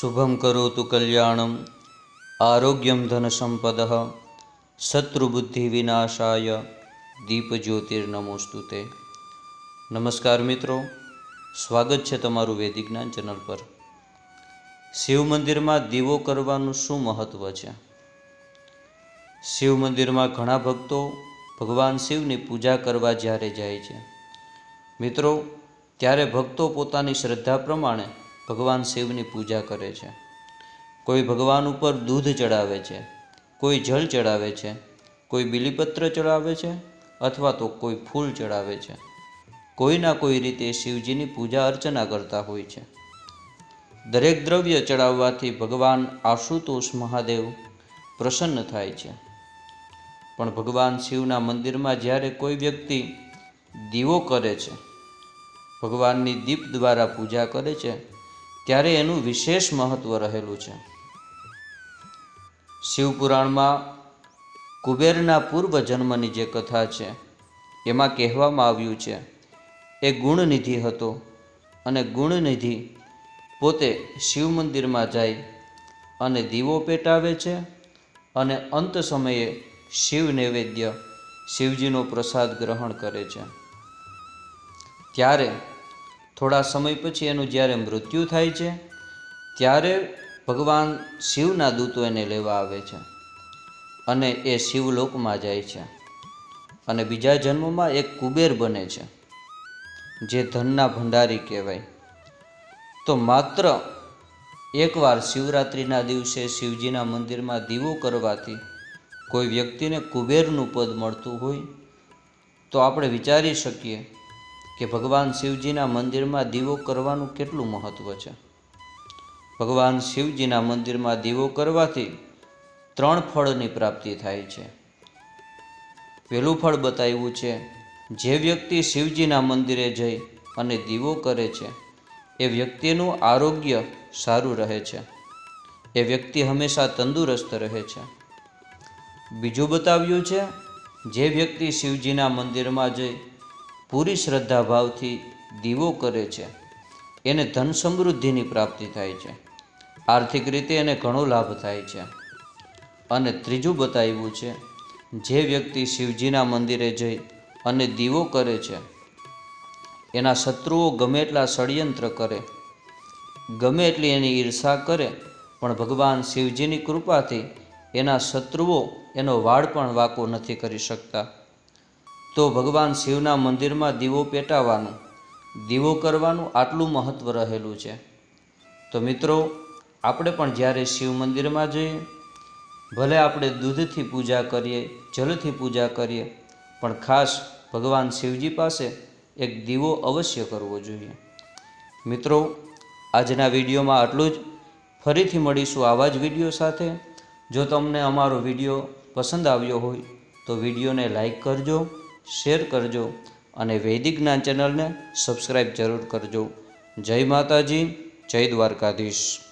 શુભમ કરોતુ કલ્યાણમ આરોગ્યમ ધનસંપદ શત્રુબુદ્ધિ વિનાશાય દીપજ્યોતિર્નમોસ્તુ તે નમસ્કાર મિત્રો સ્વાગત છે તમારું વૈદિક જ્ઞાન ચેનલ પર શિવ મંદિરમાં દીવો કરવાનું શું મહત્ત્વ છે શિવ મંદિરમાં ઘણા ભક્તો ભગવાન શિવની પૂજા કરવા જ્યારે જાય છે? મિત્રો ત્યારે ભક્તો પોતાની શ્રદ્ધા પ્રમાણે ભગવાન શિવની પૂજા કરે છે. કોઈ ભગવાન ઉપર દૂધ ચડાવે છે, કોઈ જળ ચડાવે છે, કોઈ બિલીપત્ર ચડાવે છે અથવા તો કોઈ ફૂલ ચડાવે છે. કોઈના કોઈ રીતે શિવજીની પૂજા અર્ચના કરતા હોય છે. દરેક દ્રવ્ય ચડાવવાથી ભગવાન આશુતોષ મહાદેવ પ્રસન્ન થાય છે. પણ ભગવાન શિવના મંદિરમાં જ્યારે કોઈ વ્યક્તિ દીવો કરે છે, ભગવાનની દીપ દ્વારા પૂજા કરે છે ત્યારે એનું વિશેષ મહત્વ રહેલું છે. શિવપુરાણમાં કુબેરના પૂર્વ જન્મની જે કથા છે, એમાં કહેવામાં આવ્યું છે, એ ગુણનિધિ હતો અને ગુણનિધિ પોતે શિવ મંદિરમાં જાય અને દીવો પેટાવે છે અને અંત સમયે શિવ નૈવેદ્ય શિવજીનો પ્રસાદ ગ્રહણ કરે છે. ત્યારે થોડા સમય પછી એનું જ્યારે મૃત્યુ થાય છે, ત્યારે ભગવાન શિવના દૂતો એને લેવા આવે છે અને એ શિવલોકમાં જાય છે. અને બીજા જન્મમાં એક કુબેર બને છે, જે ધનના ભંડારી કહેવાય. તો માત્ર એકવાર શિવરાત્રિના દિવસે શિવજીના મંદિરમાં દીવો કરવાથી કોઈ વ્યક્તિને કુબેરનું પદ મળતું હોય, તો આપણે વિચારી શકીએ કે ભગવાન શિવજીના મંદિરમાં દીવો કરવાનું કેટલું મહત્ત્વ છે? ભગવાન શિવજીના મંદિરમાં દીવો કરવાથી ત્રણ ફળની પ્રાપ્તિ થાય છે. પહેલું ફળ બતાવ્યું છે, જે વ્યક્તિ શિવજીના મંદિરે જઈ અને દીવો કરે છે, એ વ્યક્તિનું આરોગ્ય સારું રહે છે. એ વ્યક્તિ હંમેશા તંદુરસ્ત રહે છે. બીજું બતાવ્યું છે, જે વ્યક્તિ શિવજીના મંદિરમાં જઈ પૂરી શ્રદ્ધા ભાવથી દીવો કરે છે. એને ધન સમૃદ્ધિની પ્રાપ્તિ થાય છે. આર્થિક રીતે એને ઘણો લાભ થાય છે. અને ત્રીજું બતાવ્યું છે, જે વ્યક્તિ શિવજીના મંદિરે જઈ અને દીવો કરે છે, એના શત્રુઓ ગમે એટલા ષડયંત્ર કરે, ગમે એટલી એની ઈર્ષા કરે, પણ ભગવાન શિવજીની કૃપાથી એના શત્રુઓ એનો વાળ પણ વાકો નથી કરી શકતા. તો ભગવાન શિવના મંદિરમાં દીવો પેટાવાનું દીવો કરવાનું આટલું મહત્ત્વ રહેલું છે. તો મિત્રો, આપણે પણ જ્યારે શિવ મંદિરમાં જઈએ, ભલે આપણે દૂધથી પૂજા કરીએ, જલથી પૂજા કરીએ, પણ ખાસ ભગવાન શિવજી પાસે એક દીવો અવશ્ય કરવો જોઈએ. મિત્રો, આજના વિડીયોમાં આટલું જ. ફરીથી મળીશું આવા જ વીડિયો સાથે. જો તમને અમારો વીડિયો પસંદ આવ્યો હોય, તો વિડીયોને લાઈક કરજો. શેર કરજો અને વૈદિક જ્ઞાન ચેનલને સબસ્ક્રાઈબ જરૂર કરજો. જય માતાજી જય દ્વારકાધીશ.